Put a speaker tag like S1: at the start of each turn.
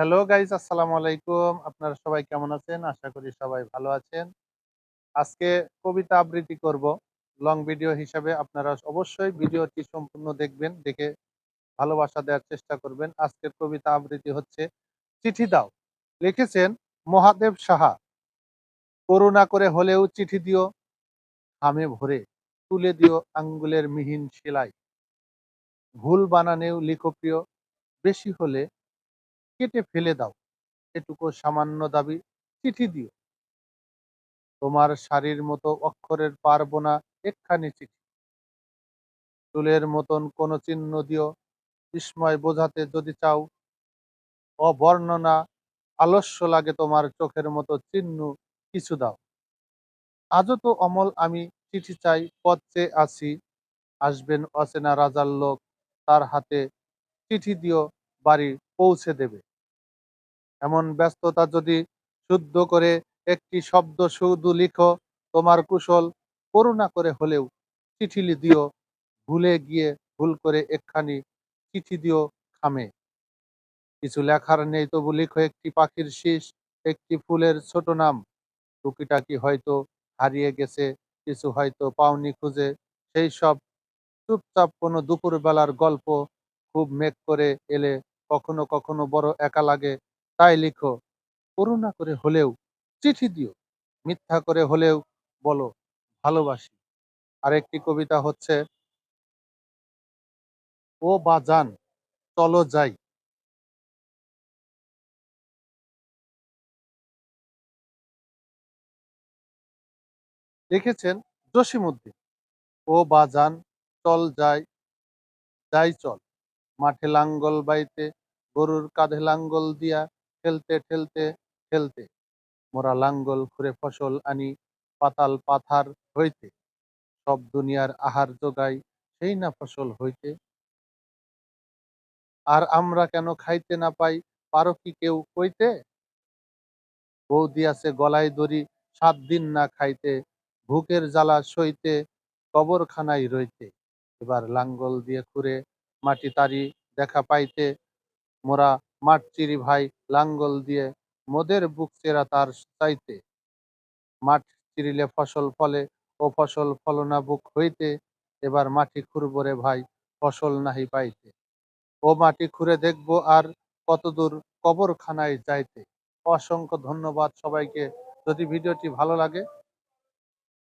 S1: Hello guys আসসালামু আলাইকুম। আপনারা সবাই কেমন আছেন? আশা করি সবাই ভালো আছেন। আজকে কবিতা আবৃত্তি করব। লং ভিডিও হিসাবে আপনারা অবশ্যই ভিডিওটি সম্পূর্ণ দেখবেন, দেখে ভালোবাসা দেওয়ার চেষ্টা করবেন। আজকের কবিতা আবৃত্তি হচ্ছে, চিঠি দাও। লিখেছেন মহাদেব সাহা। করুণা করে হলেও চিঠি দিও হামে ভরে তুলে দিও আঙ্গুলের মিহিন সেলাই। ভুল বানানেও লিখো প্রিয়, বেশি হলে কেটে ফেলে দাও। এটুকু সামান্য দাবি, চিঠি দিও। তোমার শাড়ির মতো অক্ষরের পারব না, একখানি চিঠি। চুলের মতন কোনো চিহ্ন দিও, বিস্ময় বোঝাতে যদি চাও। অবর্ণনা, আলস্য লাগে তোমার চোখের মতো চিহ্ন কিছু দাও। আজও তো অমল, আমি চিঠি চাই, পথ চেয়ে আছি। আসবেন অচেনা রাজার লোক, তার হাতে চিঠি দিও, বাড়ি পৌঁছে দেবে। এমন ব্যস্ততা যদি শুদ্ধ করে একটি শব্দ শুধু লিখো, তোমার কুশল করুণা করে হলেও চিঠি দিও ভুলে গিয়ে ভুল করে একখানি চিঠি দিও খামে। কিছু লেখার নেই তবু লিখো একটি পাখির শীষ, একটি ফুলের ছোট নাম। টুকিটাকি হয়তো হারিয়ে গেছে, কিছু হয়তো পাওনি খুঁজে। সেই সব চুপচাপ কোনো দুপুরবেলার গল্প খুব মেঘ করে এলে কখনো কখনো বড় একা লাগে তাই লিখো, করুণা করে হলেও চিঠি দিও, মিথ্যা করে হলেও বলো, ভালোবাসি। আরেকটি কবিতা হচ্ছে, ও বাজান চলো যাই। লিখেছেন জসিমউদ্দিন, ও বাজান চল যাই যাই চল। মাঠে লাঙ্গল বাইতে, গরুর কাঁধে লাঙ্গল দিয়া ঠেলতে ঠেলতে ঠেলতে। মোরা লাঙ্গল খুঁড়ে ফসল আনি পাতাল পাথার হইতে। সব দুনিয়ার আহার যোগাই সেই না ফসল হইতে। আর আমরা কেন খাইতে না পাই, পারো কি কেউ কইতে? বউ দিয়াছে গলায় দড়ি, সাত দিন না খাইতে। ভুকের জ্বালা সইতে, কবরখানায় রইতে। এবার লাঙ্গল দিয়ে খুঁড়ে মাটি তারি দেখা পাইতে। মোরা মাঠ চিরি ভাই লাঙ্গল দিয়ে মোদের বুক চেরা তার চাইতে। মাঠ চিরিলে ফসল ফলে ও ফসল ফলনা বুক হইতে, এবার মাটি খুঁড়বরে ভাই ফসল নাহি পাইতে। ও মাটি খুঁড়ে দেখব আর কতদূর কবরখানায় যাইতে। অসংখ্য ধন্যবাদ সবাইকে। যদি ভিডিওটি ভালো লাগে